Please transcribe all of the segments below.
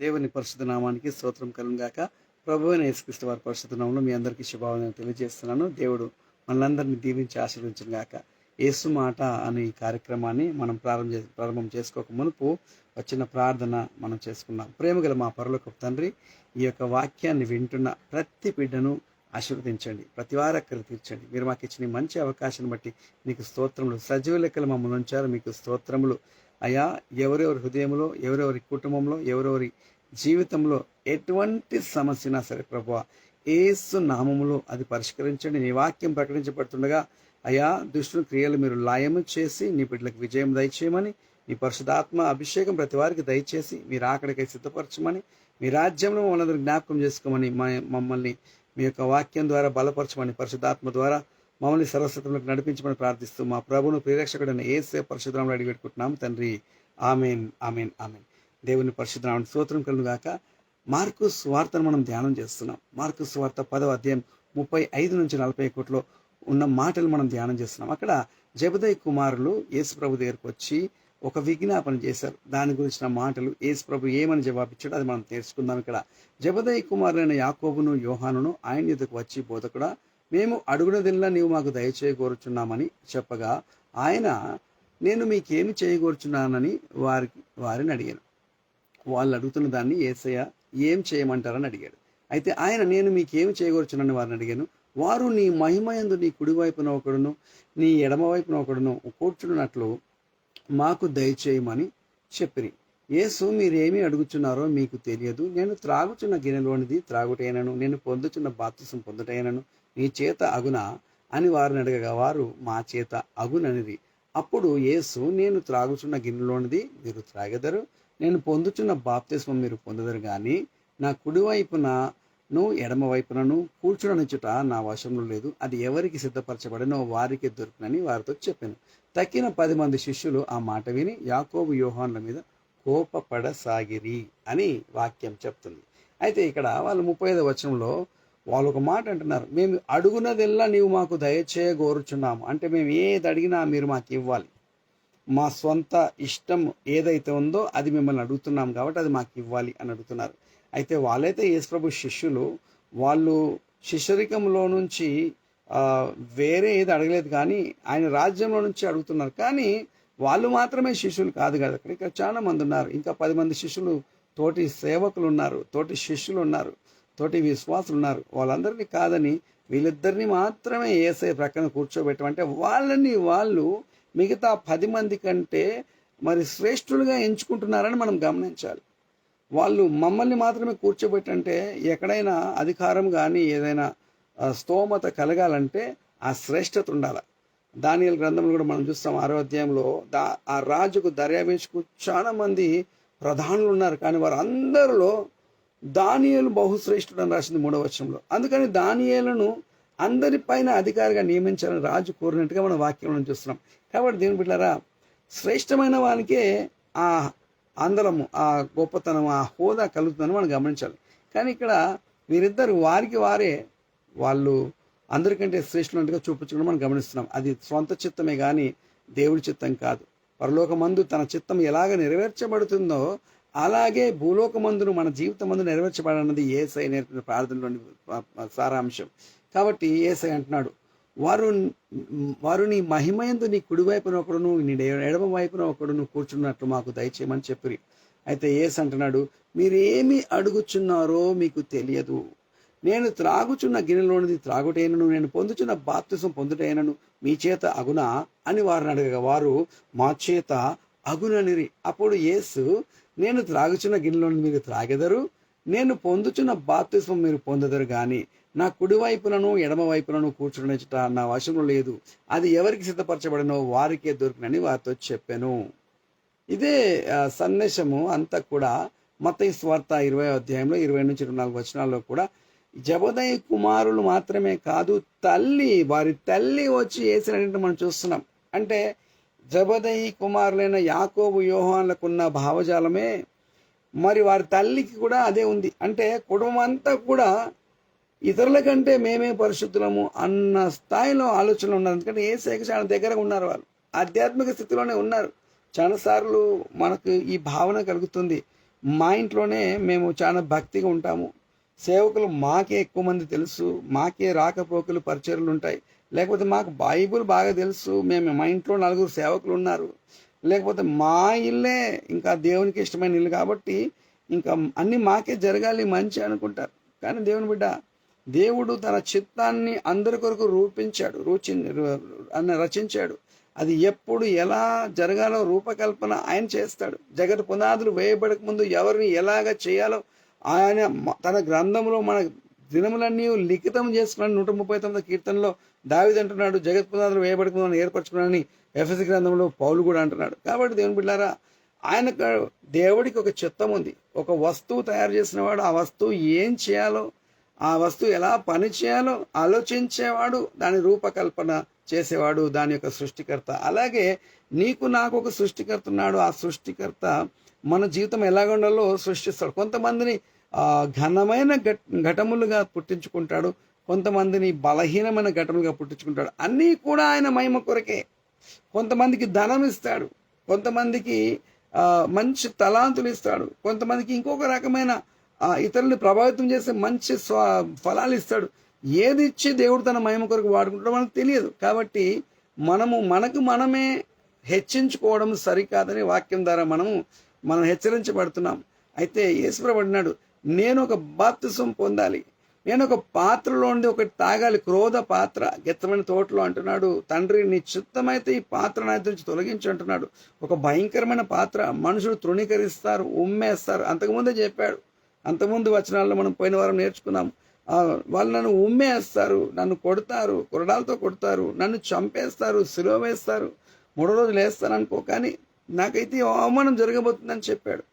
దేవుని పరిశుద్ధ నామానికి స్తోత్రం కలుగును ప్రభు అయిన యేసుక్రీస్తు వారి పరిశుద్ధ నామంలో మీ అందరికీ శుభావం తెలియజేస్తున్నాను. దేవుడు మనందరినీ దీవించి ఆశీర్వించిన గాక యేసు మాట అనే ఈ కార్యక్రమాన్ని మనం ప్రారంభ ప్రారంభం చేసుకోక మునుపు వచ్చిన ప్రార్థన మనం చేసుకున్నాం ప్రేమగల మా పరులకు తండ్రి ఈ యొక్క వాక్యాన్ని వింటున్న ప్రతి బిడ్డను ఆశీర్వదించండి. ప్రతి వారి తీర్చండి. మీరు మాకు ఇచ్చిన మంచి అవకాశాన్ని బట్టి మీకు స్తోత్రములు సజీవ లెక్కలు మమ్మల్ని ఉంచారు. మీకు స్తోత్రములు అయా ఎవరెవరి హృదయంలో ఎవరెవరి కుటుంబంలో ఎవరెవరి జీవితంలో ఎటువంటి సమస్యనా సరే ప్రభు ఏసు నామములో అది పరిష్కరించండి. నీ వాక్యం ప్రకటించబడుతుండగా అయా దుష్టుని క్రియలు మీరు లాయము చేసి నీ బిడ్డలకు విజయం దయచేయమని నీ పరిశుధాత్మ అభిషేకం ప్రతి వారికి దయచేసి మీరు ఆకడికై సిద్ధపరచమని మీ రాజ్యంలో మమ్మల్ని జ్ఞాపకం చేసుకోమని మా- మమ్మల్ని మీ యొక్క వాక్యం ద్వారా బలపరచమని పరిశుధాత్మ ద్వారా మమ్మల్ని సర్వస్వతంలోకి నడిపించమని ప్రార్థిస్తూ మా ప్రభును ప్రేరక్షకుడైన ఏసే పరిశుద్ధంలో అడిగి పెట్టుకుంటున్నాం. తండ్రి ఆమెన్ ఆమెన్ ఆమెన్. దేవుని పరిశుద్ధనామని స్తోత్రం కలుగు గాక మార్కు స్వార్థను మనం ధ్యానం చేస్తున్నాం. మార్కు స్వార్థ పదవ అధ్యాయం ముప్పై ఐదు నుంచి నలభై ఒకటిలో ఉన్న మాటలు మనం ధ్యానం చేస్తున్నాం. అక్కడ జబదయ్ కుమారులు యేసు ప్రభు దగ్గరకు వచ్చి ఒక విజ్ఞాపన చేశారు. దాని గురించిన మాటలు యేసు ప్రభు ఏమని జవాబిచ్చాడో అది మనం తెలుసుకుందాం ఇక్కడ. జబదయ్ కుమారులైన యాకోబును యోహానును ఆయన ఎదుకు వచ్చి బోధకుడా మేము అడుగునదిల్లా నీవు మాకు దయచేయగోరుచున్నామని చెప్పగా ఆయన నేను మీకేమి చేయకూర్చున్నానని వారికి వారిని అడిగాను. వాళ్ళు అడుగుతున్న దాన్ని ఏసయ్య ఏం చేయమంటారని అడిగాడు. అయితే ఆయన నేను మీకేమి చేయకూర్చున్నానని వారిని అడిగాను. వారు నీ మహిమయందు నీ కుడి వైపున ఒకడును నీ ఎడమ వైపున ఒకడును కూర్చున్నట్లు మాకు దయచేయమని చెప్పిరి. యేసు మీరేమి అడుగుచున్నారో మీకు తెలియదు. నేను త్రాగుచున్న గిన్నెలోనిది త్రాగుటైనను నేను పొందుచున్న బాప్తిసం పొందుటైనను నీ చేత అగున అని వారిని అడగగా వారు మా చేత అగుననిది అప్పుడు యేసు నేను త్రాగుచున్న గిన్నెలోనిది మీరు త్రాగెదరు. నేను పొందుచున్న బాప్తిస్మం మీరు పొందదరు కానీ నా కుడివైపున నువ్వు ఎడమ వైపునను కూర్చుననిచుట నా వశంలో లేదు. అది ఎవరికి సిద్ధపరచబడినో వారికి దొరుకునని వారితో చెప్పాను. తక్కిన పది మంది శిష్యులు ఆ మాట విని యాకోబు యోహాన్ల మీద కోపపడసాగిరి అని వాక్యం చెప్తుంది. అయితే ఇక్కడ వాళ్ళు ముప్పై ఐదు వచనంలో వాళ్ళు ఒక మాట అంటున్నారు మేము అడుగునదెల్లా నీవు మాకు దయచేయ కోరుచున్నాము అంటే మేము ఏది అడిగినా మీరు మాకు ఇవ్వాలి. మా సొంత ఇష్టం ఏదైతే ఉందో అది మిమ్మల్ని అడుగుతున్నాం కాబట్టి అది మాకు ఇవ్వాలి అని అడుగుతున్నారు. అయితే వాళ్ళైతే యేసుప్రభు శిష్యులు వాళ్ళు శిష్యరికంలో నుంచి వేరే ఏది అడగలేదు కానీ ఆయన రాజ్యంలో నుంచి అడుగుతున్నారు. కానీ వాళ్ళు మాత్రమే శిష్యులు కాదు కదా. అక్కడ ఇక్కడ చాలా మంది ఉన్నారు. ఇంకా పది మంది శిష్యులు తోటి సేవకులు ఉన్నారు తోటి శిష్యులు ఉన్నారు. తోటి విశ్వాసులు ఉన్నారు వాళ్ళందరినీ కాదని వీళ్ళిద్దరిని మాత్రమే ఏసై ప్రక్కన కూర్చోబెట్టమంటే వాళ్ళని వాళ్ళు మిగతా పది మంది కంటే మరి శ్రేష్ఠులుగా ఎంచుకుంటున్నారని మనం గమనించాలి. వాళ్ళు మమ్మల్ని మాత్రమే కూర్చోబెట్టంటే ఎక్కడైనా అధికారం కానీ ఏదైనా స్తోమత కలగాలంటే ఆ శ్రేష్టత ఉండాలి. దానియల గ్రంథంలో కూడా మనం చూస్తాం. ఆరో అధ్యాయంలో దా ఆ రాజుకు దర్యాభించుకు చాలా మంది ప్రధానులు ఉన్నారు. కానీ వారు అందరిలో దానియలు బహుశ్రేష్ఠుడు అని రాసింది మూడవ వచనంలో. అందుకని దానియేలను అందరిపైన అధికారిగా నియమించాలని రాజు కోరినట్టుగా మనం వాక్యంలో చూస్తున్నాం. కాబట్టి దీని బిడ్డారా శ్రేష్టమైన వానికే ఆ అందరము ఆ గొప్పతనం ఆ హోదా కలుగుతుందని మనం గమనించాలి. కానీ ఇక్కడ వీరిద్దరు వారికి వారే వాళ్ళు అందరికంటే శ్రేష్ఠులంటగా చూపించడం మనం గమనిస్తున్నాం. అది స్వంత చిత్తమే కానీ దేవుడి చిత్తం కాదు. పరలోకమందు తన చిత్తం ఎలాగ నెరవేర్చబడుతుందో అలాగే భూలోకమందును మన జీవితమందు నెరవేర్చబడన్నది ఏసై నేర్పిన ప్రార్థనలోని సారాంశం. కాబట్టి ఏసై అంటున్నాడు వారు వారు నీ మహిమయందు నీ కుడి వైపున ఒకడును నీ ఎడమ వైపున ఒకడును కూర్చున్నట్లు మాకు దయచేయమని చెప్పిరి. అయితే ఏసు అంటున్నాడు మీరేమి అడుగుచున్నారో మీకు తెలియదు. నేను త్రాగుచున్న గిన్నెలోనిది త్రాగుటైనను నేను పొందుచున్న బాప్తిసం పొందుటైనను మీ చేత అగునా? అని వారిని అడగగా వారు మా చేత అగుననిరి. అప్పుడు యేసు నేను త్రాగుచున్న గిన్నెలోని మీరు త్రాగెదరు. నేను పొందుచున్న బాప్తిస్వం మీరు పొందెదరు కానీ నా కుడి వైపునను ఎడమ వైపులను కూర్చుండచుట నా వశంలో లేదు. అది ఎవరికి సిద్ధపరచబడినో వారికే దొరికినని వారితో చెప్పాను. ఇదే సందేశము అంతా కూడా మత స్వార్థ ఇరవై అధ్యాయంలో ఇరవై నుంచి ఇరవై నాలుగు వచనాల్లో కూడా జబదయ కుమారులు మాత్రమే కాదు తల్లి వారి తల్లి వచ్చి వేసినట్టు మనం చూస్తున్నాం. అంటే జబదయి కుమారులైన యాకోబు యోహాన్లకున్న భావజాలమే. మరి వారి తల్లికి కూడా అదే ఉంది. అంటే కుటుంబం అంతా కూడా ఇతరుల కంటే మేమే పరిశుద్ధులము అన్న స్థాయిలో ఆలోచనలు ఉన్నారు. ఎందుకంటే ఏ శాఖ చాలా దగ్గరగా ఉన్నారు వాళ్ళు. ఆధ్యాత్మిక స్థితిలోనే ఉన్నారు. చాలాసార్లు మనకు ఈ భావన కలుగుతుంది. మా ఇంట్లోనే మేము చాలా భక్తిగా ఉంటాము. సేవకులు మాకే ఎక్కువ మంది తెలుసు మాకే రాకపోకలు పరిచయలు ఉంటాయి. లేకపోతే మాకు బైబుల్ బాగా తెలుసు మేము మా ఇంట్లో నలుగురు సేవకులు ఉన్నారు. లేకపోతే మా ఇల్లే ఇంకా దేవునికి ఇష్టమైన ఇల్లు కాబట్టి ఇంకా అన్ని మాకే జరగాలి మంచి అనుకుంటారు. కానీ దేవుని బిడ్డ దేవుడు తన చిత్తాన్ని అందరి కొరకు రూపించాడు రూచి అన్న రచించాడు. అది ఎప్పుడు ఎలా జరగాలో రూపకల్పన ఆయన చేస్తాడు. జగత్ పునాదులు వేయబడక ముందు ఎవరిని ఎలాగ చేయాలో ఆయన తన గ్రంథంలో మన దినములన్నీ లిఖితం చేసుకున్నాడు. నూట ముప్పై తొమ్మిది కీర్తనలో దావిది అంటున్నాడు జగత్ పునాదులు వేయబడుకున్నాను ముందు ఏర్పరచుకున్నాడని ఎఫ్ఎస్ గ్రంథంలో పౌలు కూడా అంటున్నాడు. కాబట్టి దేవుని బిడ్డారా ఆయన దేవుడికి ఒక చిత్తం ఉంది. ఒక వస్తువు తయారు చేసినవాడు ఆ వస్తువు ఏం చేయాలో ఆ వస్తువు ఎలా పని చేయాలో ఆలోచించేవాడు. దాని రూపకల్పన చేసేవాడు దాని యొక్క సృష్టికర్త. అలాగే నీకు నాకు ఒక సృష్టికర్త ఉన్నాడు. ఆ సృష్టికర్త మన జీవితం ఎలాగ ఉండాలో సృష్టిస్తాడు. కొంతమందిని ఘనమైన ఘట ఘటములుగా పుట్టించుకుంటాడు. కొంతమందిని బలహీనమైన ఘటములుగా పుట్టించుకుంటాడు. అన్నీ కూడా ఆయన మహిమ కొరకే. కొంతమందికి ధనం ఇస్తాడు. కొంతమందికి మంచి తలాంతులు ఇస్తాడు. కొంతమందికి ఇంకొక రకమైన ఇతరులను ఇతరుల్ని ప్రభావితం చేసే మంచి స్వ ఫలాలు ఇస్తాడు. ఏది ఇచ్చి దేవుడు తన మహిమ కొరకు వాడుకుంటాడో మనకు తెలియదు. కాబట్టి మనము మనకు మనమే హెచ్చించుకోవడం సరికాదని వాక్యం ద్వారా మనము మనం హెచ్చరించబడుతున్నాం. అయితే యేసుప్రభు అన్నాడు నేను ఒక బాప్తిసం పొందాలి. నేను ఒక పాత్రలో ఉండి ఒకటి తాగాలి. క్రోధ పాత్ర గెత్తమైన తోటలో అంటున్నాడు. తండ్రి నీ చిత్తమైతే ఈ పాత్ర నా నుంచి తొలగించు అంటున్నాడు. ఒక భయంకరమైన పాత్ర మనుషులు తృణీకరిస్తారు ఉమ్మేస్తారు. అంతకుముందే చెప్పాడు. అంతకుముందు వచనాల్లో మనం పోయిన వారం నేర్చుకున్నాం వాళ్ళు నన్ను ఉమ్మేస్తారు నన్ను కొడతారు కొరడాలతో కొడతారు నన్ను చంపేస్తారు సిలువ వేస్తారు మూడో రోజులు వేస్తాను అనుకో కానీ నాకైతే అవమానం జరగబోతుందని చెప్పాడు.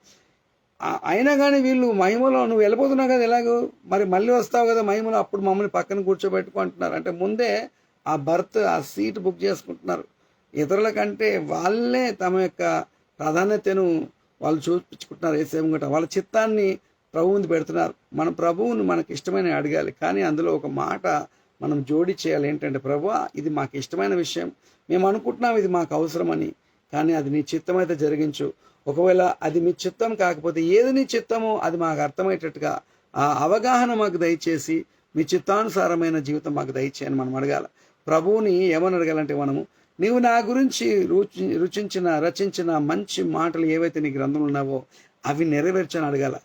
అయినా కానీ వీళ్ళు మహిమలో నువ్వు వెళ్ళిపోతున్నావు కదా ఎలాగో మరి మళ్ళీ వస్తావు కదా మహిమలో అప్పుడు మమ్మల్ని పక్కన కూర్చోబెట్టుకో అంటున్నారు. అంటే ముందే ఆ బర్త్ ఆ సీట్ బుక్ చేసుకుంటున్నారు. ఇతరుల కంటే వాళ్ళే తమ యొక్క ప్రాధాన్యతను వాళ్ళు చూపించుకుంటున్నారు. ఏసేం గట్ట వాళ్ళ చిత్తాన్ని ప్రభువుని పెడుతున్నారు. మన ప్రభువుని మనకి ఇష్టమైన అడగాలి. కానీ అందులో ఒక మాట మనం జోడి చేయాలి. ఏంటంటే ప్రభు ఇది మాకు ఇష్టమైన విషయం. మేము అనుకుంటున్నాం ఇది మాకు అవసరమని కానీ అది నీ చిత్తమైతే జరిగించు. ఒకవేళ అది మీ చిత్తం కాకపోతే ఏది నీ చిత్తమో అది మాకు అర్థమయ్యేటట్టుగా ఆ అవగాహన మాకు దయచేసి మీ చిత్తానుసారమైన జీవితం మాకు దయచేయని మనం అడగాల. ప్రభువుని ఏమని అడగాలంటే మనము నీవు నా గురించి రుచి రుచించిన రచించిన మంచి మాటలు ఏవైతే నీ గ్రంథంలో ఉన్నావో అవి నెరవేర్చని అడగాల.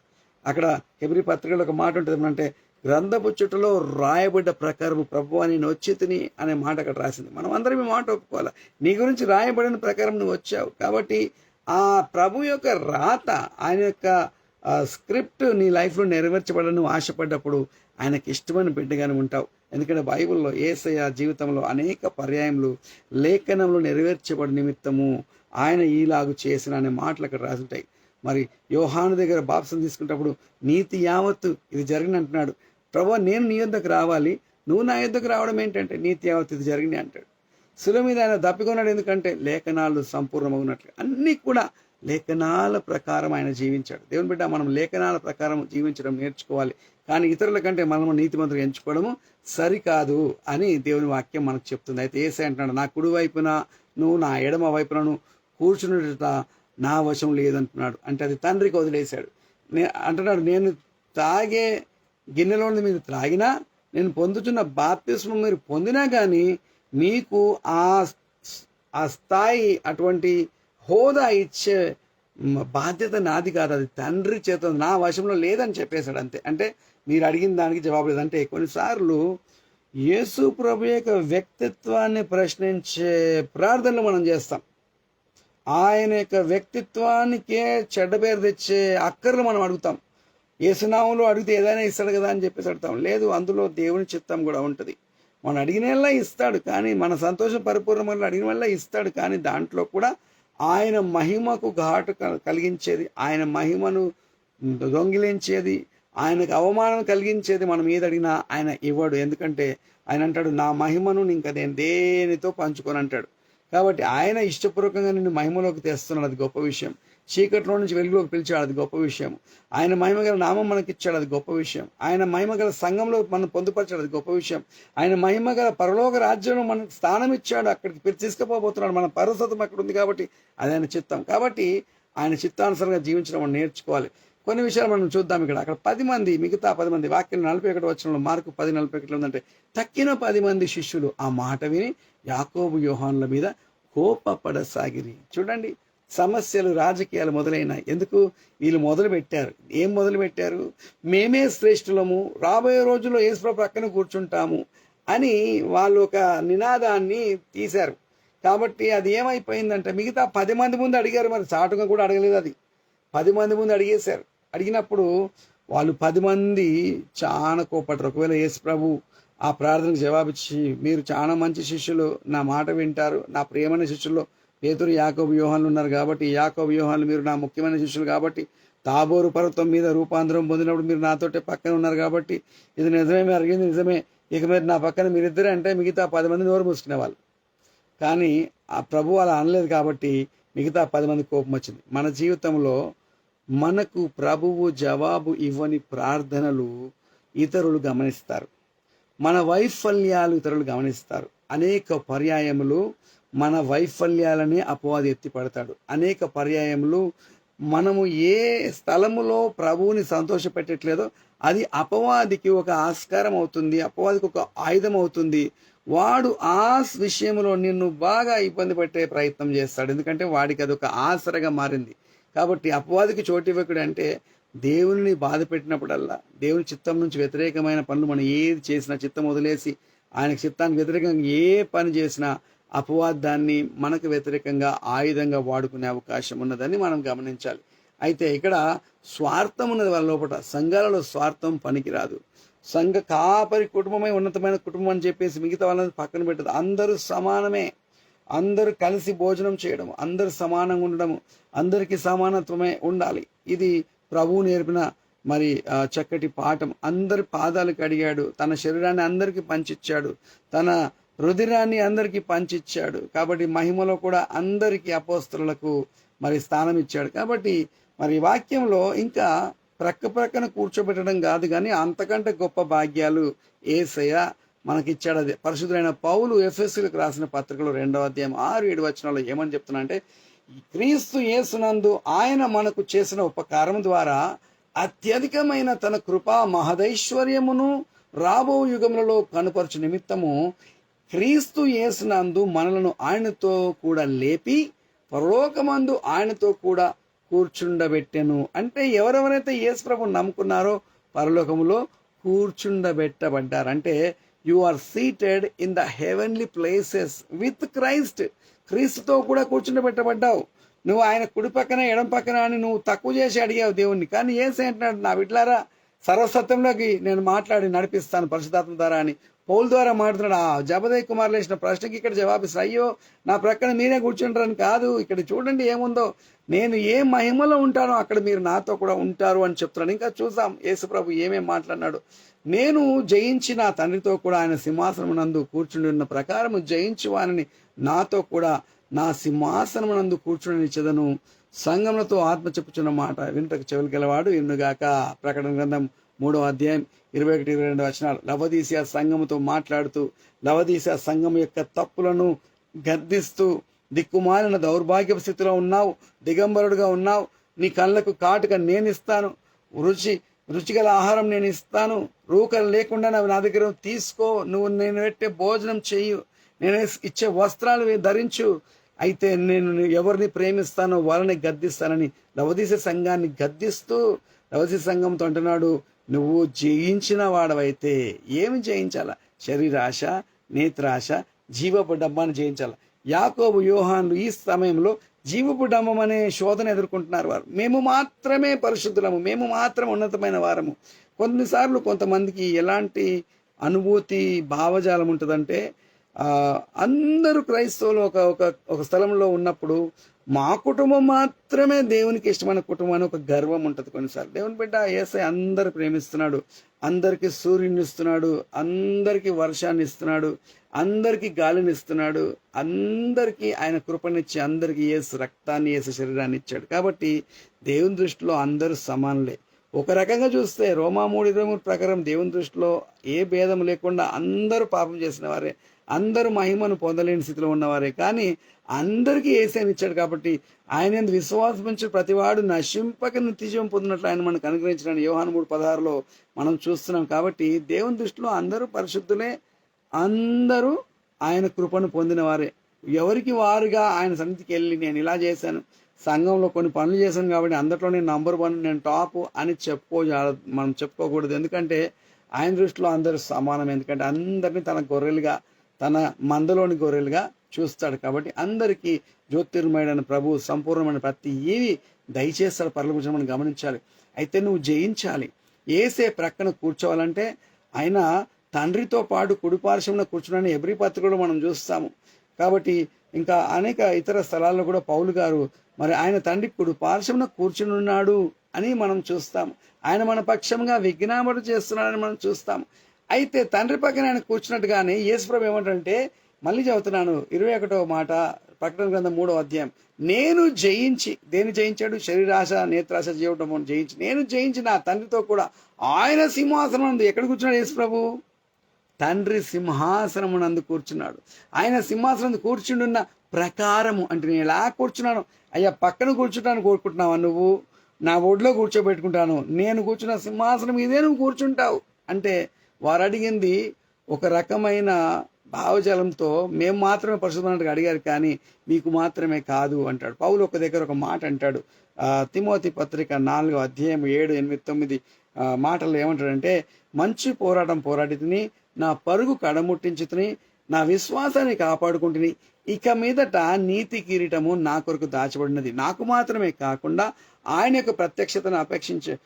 అక్కడ హెబ్రి పత్రికలో ఒక మాట ఉంటుంది. అంటే గ్రంథపు చుట్టలో రాయబడ్డ ప్రకారం ప్రభు అని నేను అనే మాట అక్కడ రాసింది. మనం అందరం ఈ మాట ఒప్పుకోవాలి? నీ గురించి రాయబడిన ప్రకారం నువ్వు వచ్చావు. కాబట్టి ఆ ప్రభు యొక్క రాత ఆయన యొక్క స్క్రిప్ట్ నీ లైఫ్లో నెరవేర్చబడని ఆశపడ్డప్పుడు ఆయనకి ఇష్టమైన బిడ్డగానే ఉంటావు. ఎందుకంటే బైబిల్లో ఏసయ జీవితంలో అనేక పర్యాయములు లేఖనంలో నెరవేర్చబడి నిమిత్తము ఆయన ఈలాగు చేసిన అనే మాటలు అక్కడ రాసి ఉంటాయి. మరి యోహాను దగ్గర బాప్సం తీసుకునేటప్పుడు నీతి యావత్తు ఇది జరిగిన అంటున్నాడు. ప్రభు నేను నీ యొద్దకు రావాలి. నువ్వు నా యొద్దకు రావడం ఏంటంటే నీతి యావత్తు ఇది జరిగింది అంటాడు. శిల మీద ఆయన దప్పికొన్నాడు ఎందుకంటే లేఖనాలు సంపూర్ణమగునట్లు. అన్నీ కూడా లేఖనాల ప్రకారం ఆయన జీవించాడు. దేవుని బిడ్డ మనం లేఖనాల ప్రకారం జీవించడం నేర్చుకోవాలి. కానీ ఇతరుల కంటే మనం నీతిమంతులు ఎంచుకోవడము సరికాదు అని దేవుని వాక్యం మనకు చెప్తుంది. అయితే ఏసై అంటున్నాడు నా కుడి వైపున నువ్వు నా ఎడమ వైపునను కూర్చున్నట నా వశం లేదంటున్నాడు. అంటే అది తండ్రికి వదిలేశాడు. నే అంటున్నాడు నేను తాగే గిన్నెలో మీరు త్రాగినా నేను పొందుతున్న బాప్తిస్మం మీరు పొందినా కానీ మీకు ఆ ఆ స్థాయి అటువంటి హోదా ఇచ్చే బాధ్యత నాది కాదు. అది తండ్రి చేత నా వశంలో లేదని చెప్పేశాడు అంతే. అంటే మీరు అడిగిన దానికి జవాబు లేదంటే కొన్నిసార్లు యేసు ప్రభు యొక్క వ్యక్తిత్వాన్ని ప్రశ్నించే ప్రార్థనలు మనం చేస్తాం. ఆయన యొక్క వ్యక్తిత్వానికే చెడ్డ పేరు తెచ్చే అక్కర్లు మనం అడుగుతాం. ఏసునామంలో అడిగితే ఏదైనా ఇస్తాడు కదా అని చెప్పేసి అడుగుతాం. లేదు అందులో దేవుని చిత్తం కూడా ఉంటుంది. మనం అడిగిన ఇస్తాడు కానీ మన సంతోషం పరిపూర్ణమైన అడిగిన వల్ల ఇస్తాడు కానీ దాంట్లో కూడా ఆయన మహిమకు ఘాటు కలిగించేది ఆయన మహిమను దొంగిలించేది ఆయనకు అవమానం కలిగించేది మనం ఏది అడిగినా ఆయన ఇవ్వడు. ఎందుకంటే ఆయన అంటాడు నా మహిమను ఇంకా నేను దేనితో పంచుకొని అంటాడు. కాబట్టి ఆయన ఇష్టపూర్వకంగా నిన్ను మహిమలోకి తెస్తున్నాడు. అది గొప్ప విషయం. చీకట్లో నుంచి వెలుగులోకి పిలిచాడు. అది గొప్ప విషయం. ఆయన మహిమ గల నామం మనకి ఇచ్చాడు. అది గొప్ప విషయం. ఆయన మహిమ గల సంఘంలో మనం పొందుపరిచాడు. అది గొప్ప విషయం. ఆయన మహిమ గల పరలోక రాజ్యంలో మనకు స్థానం ఇచ్చాడు. అక్కడికి పిలిచి తీసుకుపోబోతున్నాడు. మన పరసతం అక్కడ ఉంది కాబట్టి అది ఆయన చిత్తం. కాబట్టి ఆయన చిత్తానుసారంగా జీవించడం మనం నేర్చుకోవాలి. కొన్ని విషయాలు మనం చూద్దాం ఇక్కడ. అక్కడ పది మంది మిగతా పది మంది వాక్యం నలభై ఒకటి వచ్చిన మార్కు పది నలభై ఒకటి ఉందంటే తక్కిన పది మంది శిష్యులు ఆ మాట విని యాకోబు వ్యూహాన్ల మీద కోపపడసాగిరి. చూడండి సమస్యలు రాజకీయాలు మొదలైన ఎందుకు? వీళ్ళు మొదలు పెట్టారు ఏం మొదలు పెట్టారు మేమే శ్రేష్ఠులము రాబోయే రోజుల్లో యేసుప్రభు ప్రక్కన కూర్చుంటాము అని వాళ్ళు ఒక నినాదాన్ని తీశారు. కాబట్టి అది ఏమైపోయిందంటే మిగతా పది మంది ముందు అడిగారు. మరి చాటుగా కూడా అడగలేదు అది. పది మంది ముందు అడిగేశారు. అడిగినప్పుడు వాళ్ళు పది మంది చాలా కోపడ్డారు. ఒకవేళ యేసు ప్రభు ఆ ప్రార్థనకు జవాబిచ్చి మీరు చాలా మంచి శిష్యులు. నా మాట వింటారు. నా ప్రియమైన శిష్యుల్లో పేతురు యాకోబు వ్యూహాలు ఉన్నారు కాబట్టి యాకోబు వ్యూహాలు మీరు నా ముఖ్యమైన శిష్యులు కాబట్టి తాబోరు పర్వతం మీద రూపాంతరం పొందినప్పుడు మీరు నాతోటే పక్కన ఉన్నారు కాబట్టి ఇది నిజమే మీరు అడిగింది నిజమే. ఇక మీరు నా పక్కన మీరిద్దరే అంటే మిగతా పది మంది నోరు మూసుకునే వాళ్ళు. కానీ ఆ ప్రభు అలా అనలేదు కాబట్టి మిగతా పది మంది కోపం వచ్చింది. మన జీవితంలో మనకు ప్రభువు జవాబు ఇవ్వని ప్రార్థనలు ఇతరులు గమనిస్తారు. మన వైఫల్యాలు ఇతరులు గమనిస్తారు. అనేక పర్యాయములు మన వైఫల్యాలనే అపవాది ఎత్తిపడతాడు అనేక పర్యాయములు మనము ఏ స్థలములో ప్రభువుని సంతోషపెట్టట్లేదో అది అపవాదికి ఒక ఆస్కారం అవుతుంది అపవాదికి ఒక ఆయుధం అవుతుంది. వాడు ఆ విషయంలో నిన్ను బాగా ఇబ్బంది పెట్టే ప్రయత్నం చేస్తాడు. ఎందుకంటే వాడికి అది ఒక ఆసరగా మారింది. కాబట్టి అపవాదికి చోటివ్వకుడు అంటే దేవుని బాధ పెట్టినప్పుడల్లా దేవుని చిత్తం నుంచి వ్యతిరేకమైన పనులు మనం ఏది చేసినా చిత్తం వదిలేసి ఆయన చిత్తానికి వ్యతిరేకంగా ఏ పని చేసినా అపవాదాన్ని మనకు వ్యతిరేకంగా ఆయుధంగా వాడుకునే అవకాశం ఉన్నదని మనం గమనించాలి. అయితే ఇక్కడ స్వార్థం ఉన్నది వాళ్ళ లోపల సంఘాలలో స్వార్థం పనికిరాదు. సంఘ కాపరి కుటుంబమే ఉన్నతమైన కుటుంబం అని చెప్పేసి మిగతా వాళ్ళని పక్కన పెట్టదు. అందరూ సమానమే. అందరూ కలిసి భోజనం చేయడం అందరూ సమానంగా ఉండడం అందరికీ సమానత్వమే ఉండాలి. ఇది ప్రభువు నేర్పిన మరి చక్కటి పాఠం అందరి పాదాలు కడిగాడు తన శరీరాన్ని అందరికీ పంచిచ్చాడు. తన రుధిరాన్ని అందరికీ పంచిచ్చాడు. కాబట్టి మహిమలో కూడా అందరికీ అపోస్తలకు మరి స్థానం ఇచ్చాడు కాబట్టి మరి వాక్యంలో ఇంకా ప్రక్క ప్రక్కన కూర్చోబెట్టడం కాదు కానీ అంతకంటే గొప్ప భాగ్యాలు ఏసయ మనకిచ్చాడు అది పరిశుద్ధులైన పౌలు ఎఫ్ఎస్సీలకు రాసిన పత్రికలో రెండవ అధ్యాయం ఆరు ఏడు వచనాల్లో ఏమని చెప్తున్నా అంటే క్రీస్తు యేసునందు ఆయన మనకు చేసిన ఉపకారం ద్వారా అత్యధికమైన తన కృపా మహదైశ్వర్యమును రాబో యుగములలో కనుపరచు నిమిత్తము క్రీస్తు యేసునందు మనలను ఆయనతో కూడా లేపి పరలోకమందు ఆయనతో కూడా కూర్చుండబెట్టెను. అంటే ఎవరెవరైతే యేసు ప్రభు నమ్ముకున్నారో పరలోకములో కూర్చుండబెట్టబడ్డారు. అంటే you are seated in the heavenly places with Christ క్రీస్తుతో కూడా కూర్చుండబెట్టబడ్డావు. నువ్వు ఆయన కుడి పక్కన ఎడం పక్కన అని నువ్వు తక్కువ చేసి అడిగావు దేవుణ్ణి. కానీ ఏసై అంటున్నాడు నా బిడ్లారా సర్వసత్యంలోకి నేను మాట్లాడి నడిపిస్తాను పరిశుధాత్మ ద్వారా అని పౌల్ ద్వారా మాట్లాడుతున్నాడు. ఆ జబదయ్ కుమార్ లేచిన ప్రశ్నకి ఇక్కడ జవాబిస్తా అయ్యో నా ప్రక్కన మీరే కూర్చుంటారని కాదు. ఇక్కడ చూడండి ఏముందో. నేను ఏ మహిమలో ఉంటానో అక్కడ మీరు నాతో కూడా ఉంటారు అని చెప్తున్నాను ఇంకా చూసాం యేసుప్రభు ఏమేం మాట్లాడినాడు. నేను జయించి నా తండ్రితో కూడా ఆయన సింహాసనం నందు కూర్చుని ఉన్న ప్రకారం జయించి వానని నాతో కూడా నా సింహాసనము నందు కూర్చుని చెదను సంగములతో ఆత్మ చెప్పుచున్న మాట వినుటకు చెవులు గలవాడు ఇన్నుగాక ప్రకటన గ్రంథం మూడవ అధ్యాయం ఇరవై ఒకటి ఇరవై రెండు వచనాలు. లవదీసియా సంఘముతో మాట్లాడుతూ లవదీసియా సంఘం యొక్క తప్పులను గర్దిస్తూ దిక్కుమాలిన దౌర్భాగ్య స్థితిలో ఉన్నావు దిగంబరుడుగా ఉన్నావు. నీ కళ్ళకు కాటుక నేను ఇస్తాను రుచి రుచిగల ఆహారం నేను ఇస్తాను రూకలు లేకుండా నా దగ్గర తీసుకో. నువ్వు నేను పెట్టే భోజనం చెయ్యు. నేను ఇచ్చే వస్త్రాలు ధరించు. అయితే నేను ఎవరిని ప్రేమిస్తానో వాళ్ళని గద్దిస్తానని లవదీశ సంఘాన్ని గద్దిస్తూ లవదీశ సంఘంతో అంటున్నాడు నువ్వు జయించిన వాడవైతే ఏమి జయించాల? శరీరాశ నేత్రాశ జీవపు డబ్బాను జయించాల? యాకోబు యోహాన్లు ఈ సమయంలో జీవపు డమ్మం అనే శోధన ఎదుర్కొంటున్నారు వారు. మేము మాత్రమే పరిశుద్ధులము మేము మాత్రం ఉన్నతమైన వారము. కొన్నిసార్లు కొంతమందికి ఎలాంటి అనుభూతి భావజాలం ఉంటుందంటే అందరూ క్రైస్తవులు ఒక ఒక ఒక స్థలంలో ఉన్నప్పుడు మా కుటుంబం మాత్రమే దేవునికి ఇష్టమైన కుటుంబం అని ఒక గర్వం ఉంటుంది కొన్నిసార్లు. దేవుని బిడ్డ ఏసై అందరు ప్రేమిస్తున్నాడు. అందరికీ సూర్యుని ఇస్తున్నాడు. అందరికీ వర్షాన్ని ఇస్తున్నాడు. అందరికీ గాలిని ఇస్తున్నాడు. అందరికీ ఆయన కృపనిచ్చి అందరికీ ఏసు రక్తాన్ని ఏసు శరీరాన్ని ఇచ్చాడు. కాబట్టి దేవుని దృష్టిలో అందరూ సమానులే. ఒక రకంగా చూస్తే రోమా మూడు ఇరవై మూడు ప్రకారం దేవుని దృష్టిలో ఏ భేదం లేకుండా అందరూ పాపం చేసిన వారే. అందరూ మహిమను పొందలేని స్థితిలో ఉన్నవారే. కానీ అందరికీ ఏసేని ఇచ్చాడు కాబట్టి ఆయన విశ్వాసం ఉంచి ప్రతివాడు నశింపక నిత్యజీవం పొందినట్లు ఆయన మనకు అనుగ్రహించిన యోహాను మూడు పదహారులో మనం చూస్తున్నాం. కాబట్టి దేవుని దృష్టిలో అందరూ పరిశుద్ధులే అందరూ ఆయన కృపను పొందినవారే. ఎవరికి వారుగా ఆయన సన్నిధికి వెళ్ళి నేను ఇలా చేశాను సంఘంలో కొన్ని పనులు చేశాను కాబట్టి అందరిలో నేను నంబర్ వన్ నేను టాప్ అని చెప్పుకో మనం చెప్పుకోకూడదు. ఎందుకంటే ఆయన దృష్టిలో అందరూ సమానం ఎందుకంటే అందరినీ తన గొర్రెలుగా తన మందలోని గొర్రెలుగా చూస్తాడు. కాబట్టి అందరికీ జ్యోతిర్మయుడైన ప్రభు సంపూర్ణమైన ప్రతి ఏవి దయచేస్తాడు పర్లభుజం మనం గమనించాలి. అయితే నువ్వు జయించాలి. ఏసే ప్రక్కన కూర్చోవాలంటే ఆయన తండ్రితో పాటు కుడిపార్శ్వంలో ఎవరి ఎబ్రి పత్రికలో మనం చూస్తాము. కాబట్టి ఇంకా అనేక ఇతర స్థలాల్లో కూడా పౌలు గారు మరి ఆయన తండ్రి కుడి పార్శ్వమున కూర్చుని ఉన్నాడు అని మనం చూస్తాం ఆయన మన పక్షంగా విజ్ఞాపన చేస్తున్నాడని మనం చూస్తాం అయితే తండ్రి పక్కన ఆయన కూర్చున్నట్టుగానే యేసుప్రభు ఏమంటంటే మళ్ళీ చదువుతున్నాను. ఇరవై ఒకటో మాట ప్రకటన గ్రంథం మూడో అధ్యాయం. నేను జయించి దేని జయించాడు? శరీరాశ నేత్రాశ జీవటం జయించి. నేను జయించి నా తండ్రితో కూడా ఆయన సింహాసనం నందు ఎక్కడ కూర్చున్నాడు యేసు ప్రభు? తండ్రి సింహాసనమునందు కూర్చున్నాడు. ఆయన సింహాసనం కూర్చుండున్న ప్రకారము అంటే నేను ఎలా కూర్చున్నాను? అయ్యా పక్కన కూర్చుంటాను కోరుకుంటున్నావా నువ్వు? నా ఒడిలో కూర్చోబెట్టుకుంటాను. నేను కూర్చున్న సింహాసనం ఇదే నువ్వు కూర్చుంటావు. అంటే వారు అడిగింది ఒక రకమైన భావజాలంతో మేము మాత్రమే పరిశుభ్రతగా అడిగారు కానీ మీకు మాత్రమే కాదు అంటాడు. పౌలు ఒక దగ్గర ఒక మాట అంటాడు. తిమోతి పత్రిక నాలుగో అధ్యాయం ఏడు ఎనిమిది తొమ్మిది మాటలు ఏమంటాడంటే మంచి పోరాటం పోరాడితిని నా పరుగు కడముట్టించుతుని నా విశ్వాసాన్ని కాపాడుకుంటుని ఇక మీదట నీతి కిరీటము నా కొరకు దాచబడినది. నాకు మాత్రమే కాకుండా ఆయన యొక్క ప్రత్యక్షతను అపేక్షించే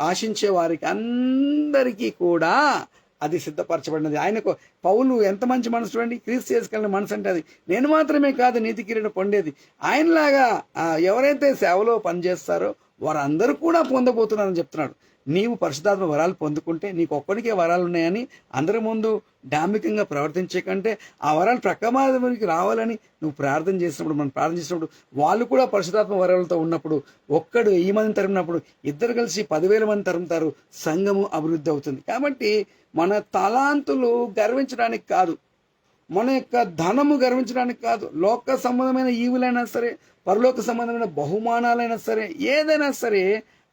ఆశించే వారికి అందరికీ కూడా అది సిద్ధపరచబడినది. ఆయనకు పౌలు ఎంత మంచి మనసు చూడండి క్రీస్తు చేసుకెళ్ళిన మనసు అంటే అది. నేను మాత్రమే కాదు నీతి కిరీటం పొందేది. ఆయనలాగా ఎవరైతే సేవలో పనిచేస్తారో వారందరూ కూడా పొందబోతున్నారని చెప్తున్నాడు. నీవు పరిశుధాత్మ వరాలు పొందుకుంటే నీకు ఒక్కడికే వరాలు ఉన్నాయని అందరి ముందు డాంబికంగా ప్రవర్తించే కంటే ఆ వరాలు ప్రక్కమాదరికి రావాలని నువ్వు ప్రార్థన చేసినప్పుడు మనం ప్రార్థన చేసినప్పుడు వాళ్ళు కూడా పరిశుధాత్మ వరాలతో ఉన్నప్పుడు ఒక్కడు ఈ మంది తరిమినప్పుడు ఇద్దరు కలిసి పదివేల మంది తరుముతారు సంఘము అభివృద్ధి అవుతుంది. కాబట్టి మన తలాంతులు గర్వించడానికి కాదు మన యొక్క ధనము గర్వించడానికి కాదు లోక సంబంధమైన ఈవులైనా సరే పరలోక సంబంధమైన బహుమానాలైనా సరే ఏదైనా సరే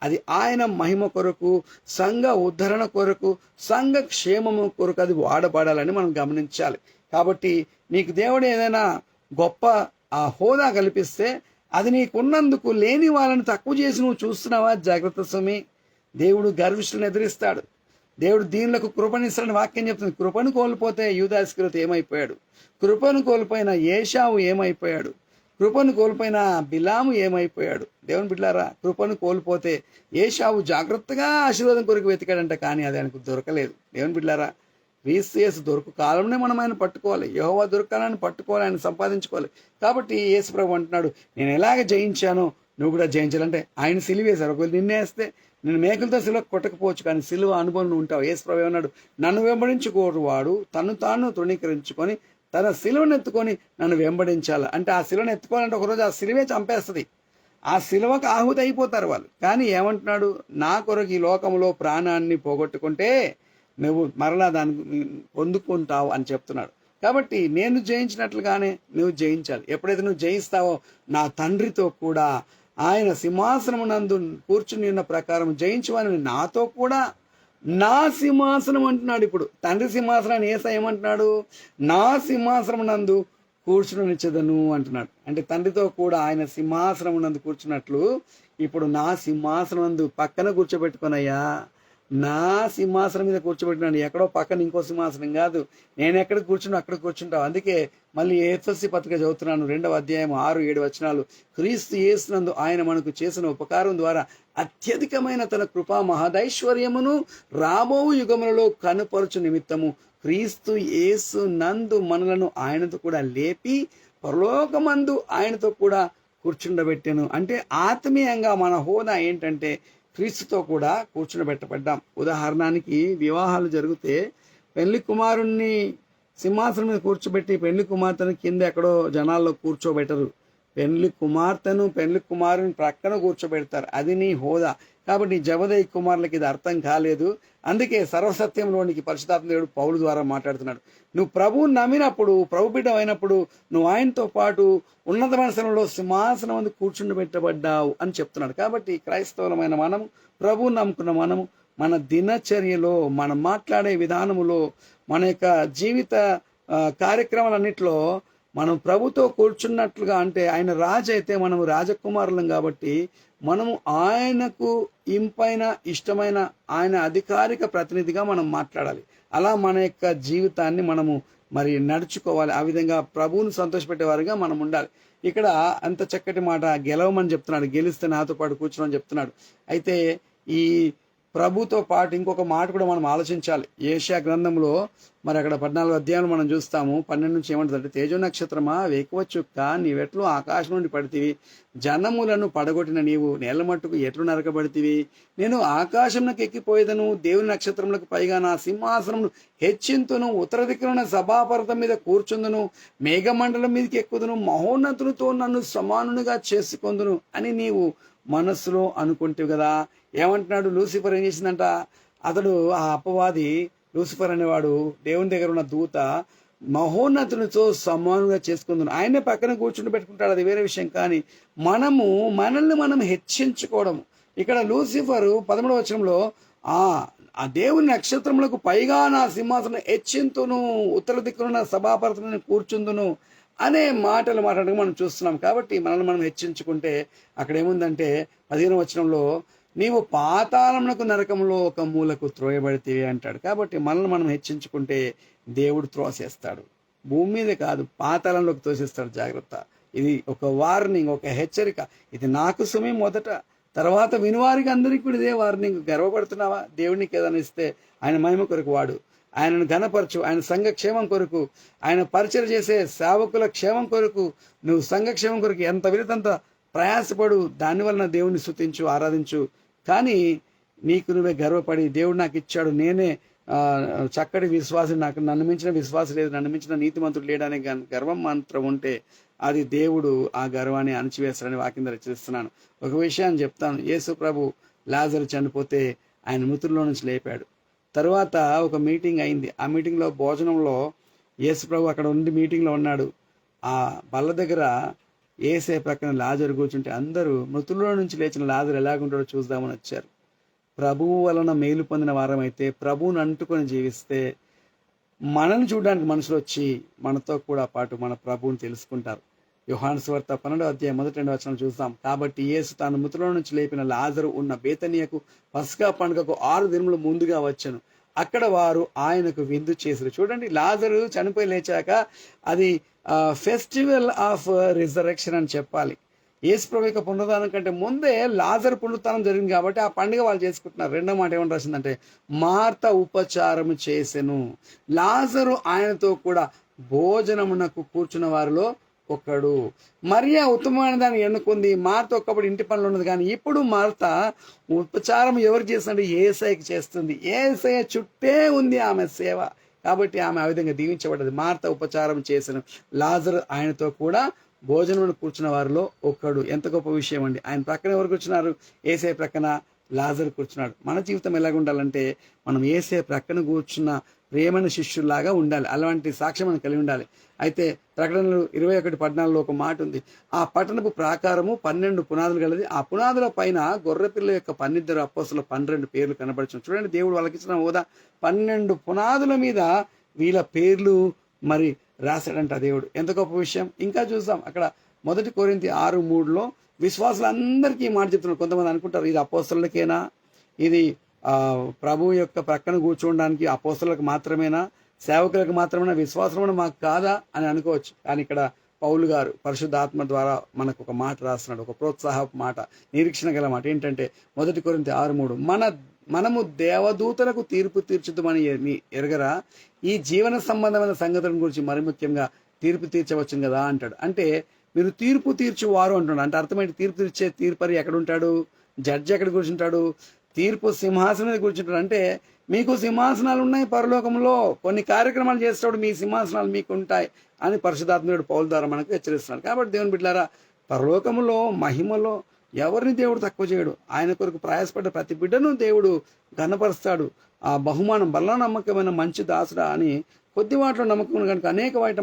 అది ఆయన మహిమ కొరకు సంఘ ఉద్ధరణ కొరకు సంఘ క్షేమము కొరకు అది వాడబడాలని మనం గమనించాలి. కాబట్టి నీకు దేవుడు ఏదైనా గొప్ప ఆ హోదా కల్పిస్తే అది నీకున్నందుకు లేని వాళ్ళని తక్కువ చేసి నువ్వు చూస్తున్నావా? జాగ్రత్త స్వామి. దేవుడు గర్విష్ఠులను ఎదిరిస్తాడు. దేవుడు దీనులకు కృపనిస్తాడని వాక్యం చెప్తుంది. కృపను కోల్పోతే యూదాస్కృత ఏమైపోయాడు? కృపను కోల్పోయిన ఏషావు ఏమైపోయాడు? కృపను కోల్పోయిన బిలాము ఏమైపోయాడు? దేవుని బిడ్డారా కృపను కోల్పోతే ఏషావు జాగ్రత్తగా ఆశీర్వాదం కొరకు వెతికాడంట కానీ అది ఆయనకు దొరకలేదు. దేవుని బిడ్డారా యేసు దొరుకు కాలంలో మనం ఆయన పట్టుకోవాలి. యహోవా దొరకాలని పట్టుకోవాలి ఆయన సంపాదించుకోవాలి. కాబట్టి యేసు ప్రభు అంటున్నాడు నేను ఎలాగ జయించానో నువ్వు కూడా జయించాలంటే ఆయన సిలివేశారు ఒకవేళ నిన్నేస్తే నేను మేకలతో సిలువ కొట్టకపోవచ్చు కానీ సిలువ అనుభవం ఉంటావు. యేసు ప్రభు ఏమన్నాడు నన్ను వెంబడించుకోరు వాడు తను తాను తృణీకరించుకొని తన సిలువను ఎత్తుకొని నన్ను వెంబడించాలి. అంటే ఆ సిలువను ఎత్తుకోవాలంటే ఒకరోజు ఆ సిలువే చంపేస్తుంది. ఆ సిలువకు ఆహుతి అయిపోతారు వాళ్ళు. కానీ ఏమంటున్నాడు? నా కొరకు ఈ లోకంలో ప్రాణాన్ని పోగొట్టుకుంటే నువ్వు మరలా దాన్ని పొందుకుంటావు అని చెప్తున్నాడు. కాబట్టి నేను జయించినట్లుగానే నువ్వు జయించాలి. ఎప్పుడైతే నువ్వు జయిస్తావో నా తండ్రితో కూడా ఆయన సింహాసనమునందు కూర్చుని ఉన్న ప్రకారం జయించమని నాతో కూడా నా సింహాసనం అంటున్నాడు ఇప్పుడు. తండ్రి సింహాసనాన్ని ఏసా ఏమంటున్నాడు? నా సింహాసనం నందు కూర్చునిచ్చదను అంటున్నాడు. అంటే తండ్రితో కూడా ఆయన సింహాసనం నందు కూర్చున్నట్లు ఇప్పుడు నా సింహాసనం నందు పక్కన కూర్చోబెట్టుకొనయ్యా నా సింహాసనం మీద కూర్చోబెట్టినాడు ఎక్కడో పక్కన ఇంకో సింహాసనం కాదు. నేను ఎక్కడ కూర్చున్నా అక్కడ కూర్చుంటావు. అందుకే మళ్ళీ ఎస్ఎస్సి పత్రిక చదువుతున్నాను. రెండవ అధ్యాయం ఆరు ఏడు వచనాలు. క్రీస్తు యేసునందు ఆయన మనకు చేసిన ఉపకారం ద్వారా అత్యధికమైన తన కృపా మహదైశ్వర్యమును రాబో యుగములలో కనుపరచు నిమిత్తము క్రీస్తు యేసు నందు మనలను ఆయనతో కూడా లేపి పరలోకమందు ఆయనతో కూడా కూర్చుండబెట్టాను. అంటే ఆత్మీయంగా మన హోదా ఏంటంటే క్రీస్తుతో కూడా కూర్చుండబెట్టబడ్డాం. ఉదాహరణకి వివాహాలు జరిగితే పెళ్ళి కుమారుణ్ణి సింహాసనం మీద కూర్చోబెట్టి పెళ్ళి కుమార్తెను కింద ఎక్కడో జనాల్లో కూర్చోబెట్టరు. పెండ్లి కుమార్తెను పెండ్లి కుమారుని ప్రక్కన కూర్చోబెడతారు. అది నీ హోదా. కాబట్టి జబదయ్య కుమారులకి ఇది అర్థం కాలేదు. అందుకే సర్వసత్యంలోనికి పరిశుధాత్మ దేవుడు పౌలు ద్వారా మాట్లాడుతున్నాడు. నువ్వు ప్రభువు నమ్మినప్పుడు ప్రభు అయినప్పుడు నువ్వు ఆయనతో పాటు ఉన్నతమైన స్థలంలో సింహాసనం అందు కూర్చుండి పెట్టబడ్డావు అని చెప్తున్నాడు. కాబట్టి క్రైస్తవులమైన మనము ప్రభువు నమ్ముకున్న మనము మన దినచర్యలో మనం మాట్లాడే విధానములో మన యొక్క జీవిత కార్యక్రమాలన్నింటిలో కార్యక్రమాలన్నిటిలో మనం ప్రభుతో కూర్చున్నట్లుగా అంటే ఆయన రాజు అయితే మనం రాజకుమారులం కాబట్టి మనము ఆయనకు ఇంపైన ఇష్టమైన ఆయన అధికారిక ప్రతినిధిగా మనం మాట్లాడాలి. అలా మన యొక్క జీవితాన్ని మనము మరి నడుచుకోవాలి. ఆ విధంగా ప్రభువును సంతోషపెట్టేవారుగా మనం ఉండాలి. ఇక్కడ అంత చక్కటి మాట గెలవమని చెప్తున్నాడు. గెలిస్తే నాతో పాటు కూర్చోమని చెప్తున్నాడు. అయితే ఈ ప్రభుతో పాటు ఇంకొక మాట కూడా మనం ఆలోచించాలి. ఏషియా గ్రంథంలో మరి అక్కడ పద్నాలుగు అధ్యాయులు మనం చూస్తాము. పన్నెండు నుంచి ఏమంటుందంటే తేజో నక్షత్రమా వేకువ చుక్క నీవెట్లు ఆకాశం నుండి పడితివి. జనములను పడగొట్టిన నీవు నేల మట్టుకు ఎట్లు నరకబడితివి? నేను ఆకాశంలోకి ఎక్కిపోయేదను దేవుని నక్షత్రములకు పైగా నా సింహాసనమును హెచ్చింతును ఉత్తర దిక్కున సభాపర్వతం మీద కూర్చుందును మేఘమండలం మీదకి ఎక్కుదును మహోన్నతులతో నన్ను సమానునిగా చేసుకొందును అని నీవు మనస్సులో అనుకుంటావు కదా. ఏమంటున్నాడు? లూసిఫర్ ఏం చేసిందంట? అతడు ఆ అపవాది లూసిఫర్ అనేవాడు దేవుని దగ్గర ఉన్న దూత మహోన్నతునితో సమానంగా చేసుకుందాం ఆయనే పక్కన కూర్చుని పెట్టుకుంటాడు. అది వేరే విషయం. కానీ మనము మనల్ని మనం హెచ్చించుకోవడం ఇక్కడ లూసిఫర్ పదమూడవ వచనంలో ఆ ఆ దేవుని నక్షత్రములకు పైగా నా సింహాసనం హెచ్చింతును ఉత్తర దిక్కున సభాపరతను కూర్చుందును అనే మాటలు మాట్లాడడం మనం చూస్తున్నాం. కాబట్టి మనల్ని మనం హెచ్చించుకుంటే అక్కడ ఏముందంటే పదిహేను వచనంలో నీవు పాతాళమునకు నరకంలో ఒక మూలకు త్రోయబడితేవి అంటాడు. కాబట్టి మనల్ని మనం హెచ్చించుకుంటే దేవుడు త్రోసేస్తాడు. భూమి మీద కాదు పాతాళంలోకి తోసేస్తాడు జాగ్రత్త. ఇది ఒక వార్నింగ్ ఒక హెచ్చరిక. ఇది నాకు సుమే మొదట. తర్వాత వినివారికి అందరికీ కూడా ఇదే వార్నింగ్ గర్వపడుతున్నావా? దేవునికి ఏదైనా ఇస్తే ఆయన మహిమ కొరకు వాడు. ఆయనను ఘనపరచు ఆయన సంఘక్షేమం కొరకు. ఆయన పరిచయం చేసే సేవకుల క్షేమం కొరకు. నువ్వు సంఘక్షేమం కొరకు ఎంత వీలైతే ప్రయాసపడు. దానివలన దేవుని స్థుతించు ఆరాధించు. కానీ నీకు నువ్వే గర్వపడి దేవుడు నాకు ఇచ్చాడు. నేనే చక్కటి విశ్వాసం నాకు నన్ను మించిన విశ్వాసం లేదు నన్ను మించిన నీతిమంతుడు లేడనే కానీ గర్వం మాత్రం ఉంటే అది దేవుడు ఆ గర్వాన్ని అణచివేస్తాడని వాక్యం రచిస్తున్నాను ఒక విషయాన్ని చెప్తాను. యేసు ప్రభు లాజర్ చనిపోతే ఆయన మృతుల్లో నుంచి లేపాడు. తర్వాత ఒక మీటింగ్ అయింది. ఆ మీటింగ్లో భోజనంలో యేసు ప్రభు అక్కడ ఉండి మీటింగ్లో ఉన్నాడు. ఆ బల్ల దగ్గర ఏసే ప్రక్కన లాజరు కూర్చుంటే అందరూ మృతుల్లో నుంచి లేచిన లాజరు ఎలాగుంటాడో చూద్దామని వచ్చారు. ప్రభువు వలన మేలు పొందిన వారమైతే ప్రభువుని అంటుకొని జీవిస్తే మనల్ని చూడడానికి మనుషులు వచ్చి మనతో కూడా పాటు మన ప్రభువుని తెలుసుకుంటారు. యోహాను సువార్త పన్నెండో అధ్యాయం మొదటి రెండు వచనం చూస్తాం కాబట్టి యేసు తాను మృతుల నుంచి లేపిన లాజరు ఉన్న బేతనియకు పస్కా పండుగకు ఆరు దినములు ముందుగా వచ్చాను. అక్కడ వారు ఆయనకు విందు చేశారు చూడండి లాజరు చనిపోయి లేచాక అది ఫెస్టివల్ ఆఫ్ రిజరెక్షన్ అని చెప్పాలి. యేసు యొక్క పునరుదానం కంటే ముందే లాజర్ పునరుత్నం జరిగింది కాబట్టి ఆ పండుగ వాళ్ళు చేసుకుంటున్నారు. రెండో మాట ఏమని రాసిందంటే మార్త ఉపచారం చేసెను. లాజరు ఆయనతో కూడా భోజనమునకు కూర్చున్న వారిలో ఒకడు. మరియా ఉత్తమమైన దాన్ని ఎన్నుకుంది? మార్త ఒక్కప్పుడు ఇంటి పనులు ఉన్నది కానీ ఇప్పుడు మార్త ఉపచారం ఎవరు చేస్తుంటే ఏసైకి చేస్తుంది. ఏసఐ చుట్టే ఉంది ఆమె సేవ. కాబట్టి ఆమె ఆ విధంగా దీవించబడ్డది. మార్త ఉపచారం చేసిన లాజర్ ఆయనతో కూడా భోజనంలో కూర్చున్న వారిలో ఒక్కడు ఎంత గొప్ప విషయం అండి. ఆయన ప్రక్కన ఎవరు కూర్చున్నారు? ఏసే ప్రక్కన లాజర్ కూర్చున్నాడు. మన జీవితం ఎలాగ ఉండాలంటే మనం ఏసే ప్రక్కన కూర్చున్న ప్రేమైన శిష్యుల్లాగా ఉండాలి. అలాంటి సాక్ష్యం మనం కలిగి ఉండాలి. అయితే ప్రకటనలు ఇరవై ఒకటి పట్టణాల్లో ఒక మాట ఉంది. ఆ పట్టణపు ప్రాకారము పన్నెండు పునాదులు గలది. ఆ పునాదుల పైన గొర్రెపిల్ల యొక్క పన్నిద్దరు అప్పసుల పన్నెండు పేర్లు కనబడుచున్నాయి చూడండి. దేవుడు వాళ్ళకి ఇచ్చిన హోదా. పన్నెండు పునాదుల మీద వీళ్ళ పేర్లు మరి రాశాడంట దేవుడు. ఎంత గొప్ప విషయం. ఇంకా చూసాం అక్కడ మొదటి కోరింతి ఆరు మూడులో విశ్వాసులందరికీ మాట చెప్తున్నారు కొంతమంది అనుకుంటారు ఇది అపోస్తలకేనా ఇది ప్రభు యొక్క ప్రక్కన కూర్చోవడానికి అపోస్తలకు మాత్రమేనా? సేవకులకు మాత్రమేనా? విశ్వాసమైన మాకు కాదా అని అనుకోవచ్చు. కానీ ఇక్కడ పౌలు గారు పరిశుద్ధాత్మ ద్వారా మనకు ఒక మాట రాస్తున్నాడు. ఒక ప్రోత్సాహపు మాట నిరీక్షణ గల మాట. ఏంటంటే మొదటి కొరింత ఆరు మూడు మన మనము దేవదూతలకు తీర్పు తీర్చుదామని ఎరగరా? ఈ జీవన సంబంధమైన సంగతుల గురించి మరి ముఖ్యంగా తీర్పు తీర్చవచ్చు కదా అంటాడు. అంటే మీరు తీర్పు తీర్చువారు అంటున్నాడు. అంటే అర్థమైంది తీర్పు తీర్చే తీర్పరి ఎక్కడ ఉంటాడు? జడ్జి ఎక్కడ కూర్చుంటాడు? తీర్పు సింహాసనం మీద కూర్చుంటారు అంటే మీకు సింహాసనాలు ఉన్నాయి పరలోకంలో కొన్ని కార్యక్రమాలు చేసేటప్పుడు మీ సింహాసనాలు మీకు ఉంటాయి అని పరిశుధాత్ముడు పౌల ద్వారా మనకు హెచ్చరిస్తున్నాడు. కాబట్టి దేవుని బిడ్డారా పరలోకములో మహిమలో ఎవరిని దేవుడు తక్కువ చేయడు. ఆయన కొరకు ప్రయాసపడ్డ ప్రతి బిడ్డను దేవుడు ఘనపరుస్తాడు. ఆ బహుమానం బల్ల నమ్మకమైన మంచి దాసుడా అని కొద్ది వాటిలో నమ్మకం కనుక అనేక వాటి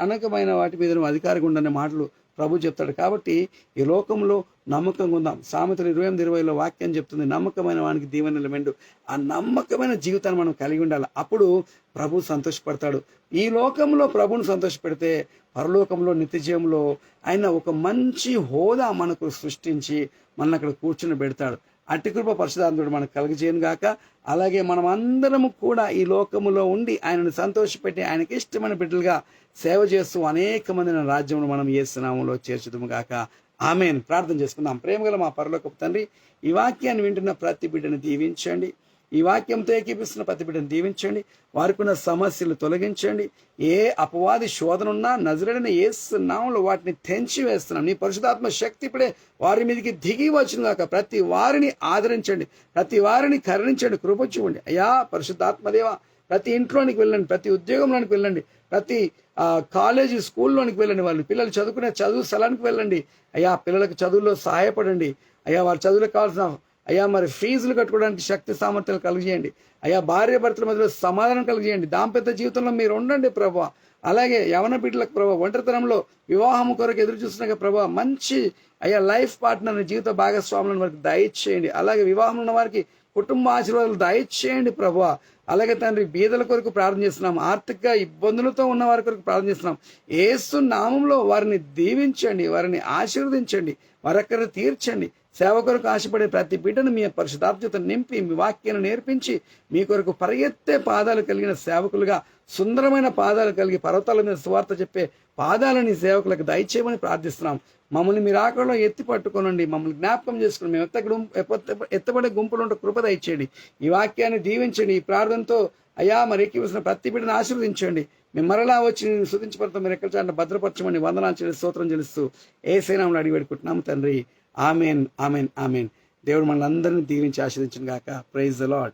అనేకమైన వాటి మీద అధికారిగా ఉండనే మాటలు ప్రభు చెప్తాడు కాబట్టి ఈ లోకంలో నమ్మకంగా ఉందాం. సామెతలు ఇరవై ఎనిమిది ఇరవైలో వాక్యం చెప్తుంది నమ్మకమైన వానికి దీవెనల మెండు ఆ నమ్మకమైన జీవితాన్ని మనం కలిగి ఉండాలి. అప్పుడు ప్రభు సంతోషపడతాడు. ఈ లోకంలో ప్రభుని సంతోషపెడితే పరలోకంలో నిత్యజీవంలో ఆయన ఒక మంచి హోదా మనకు సృష్టించి మనల్ని అక్కడ కూర్చుని పెడతాడు. అట్టి కృప పరిశుధాంతుడు మనకు కలుగజేయను గాక. అలాగే మనం అందరము కూడా ఈ లోకములో ఉండి ఆయనను సంతోషపెట్టి ఆయనకి ఇష్టమైన బిడ్డలుగా సేవ చేస్తూ అనేక మందిని రాజ్యమును మనం ఏ స్నామంలో చేర్చుదుము గాక. ఆమెను. ప్రార్థన చేసుకుందాం. ప్రేమగల మా పరలోకపు తండ్రి ఈ వాక్యాన్ని వింటున్న ప్రతి బిడ్డను దీవించండి. ఈ వాక్యంతో ఏకీపిస్తున్న ప్రతి బిడ్డను దీవించండి. వారికి ఉన్న సమస్యలు తొలగించండి. ఏ అపవాది శోధన ఉన్నా నజరడిన ఏ వాటిని తెంచి వేస్తున్నాం. నీ పరిశుధాత్మ శక్తి ఇప్పుడే వారి మీదకి దిగి వచ్చిన కాక ప్రతి వారిని ఆదరించండి. ప్రతి వారిని కరుణించండి. కృప చూడండి అయ్యా పరిశుద్ధాత్మదేవ ప్రతి ఇంట్లోనికి వెళ్ళండి. ప్రతి ఉద్యోగంలోనికి వెళ్ళండి. ప్రతి కాలేజీ స్కూల్లోనికి వెళ్ళండి. వాళ్ళు పిల్లలు చదువుకునే చదువు స్థలానికి వెళ్ళండి. అయ్యా పిల్లలకు చదువులో సహాయపడండి. అయ్యా వారి చదువులకు కావాల్సిన అయ్యా మరి ఫీజులు కట్టుకోవడానికి శక్తి సామర్థ్యాలు కలిగజేయండి. అయ్యా భార్య భర్తల మధ్యలో సమాధానం కలిగజేయండి. దాంపత్య జీవితంలో మీరు ఉండండి ప్రభా. అలాగే యవన బిడ్డలకు ప్రభా ఒంటరితనంలో వివాహం కొరకు ఎదురు చూస్తున్నాక ప్రభా మంచి అయ్యా లైఫ్ పార్ట్నర్ని జీవిత భాగస్వాములను వారికి దయచేయండి. అలాగే వివాహం ఉన్న వారికి కుటుంబ ఆశీర్వాదాలు దయచేయండి ప్రభా. అలాగే తండ్రి బీదల కొరకు ప్రార్థన చేస్తున్నాం. ఆర్థిక ఇబ్బందులతో ఉన్న వారి కొరకు ప్రార్థన చేస్తున్నాం. ఏసు నామంలో వారిని దీవించండి వారిని ఆశీర్వదించండి వారక్కడ తీర్చండి. సేవ కొరకు ఆశపడే ప్రతి బిడ్డను మీ పరిశుధార్థత నింపి మీ వాక్యాన్ని నేర్పించి మీ కొరకు పరిగెత్తే పాదాలు కలిగిన సేవకులుగా సుందరమైన పాదాలు కలిగి పర్వతాల మీద సువార్త చెప్పే పాదాలని సేవకులకు దయచేయమని ప్రార్థిస్తున్నాం. మమ్మల్ని మీరు ఆకలిలో ఎత్తి పట్టుకోనండి. మమ్మల్ని జ్ఞాపకం చేసుకుని మేము ఎత్త ఎత్తబడే గుంపులు ఉంటే కృప దయచేయండి. ఈ వాక్యాన్ని దీవించండి. ఈ ప్రార్థనతో అయ్యా మరి ఎక్కివసిన ప్రతి బిడ్డను ఆశీర్వదించండి. మేము మరలా వచ్చి నేను శుద్ధించబడతాం మీరు ఎక్కడ చాట భద్రపరచమని వందనాలు చెల్లి స్తోత్రం చెల్లిస్తూ ఏ సేనాములు అడిగి పెట్టుకుంటున్నాము తండ్రి. Amen amen amen. దేవుడు మనందరిని దీవించి ఆశ్రదించిన గాక. Praise the lord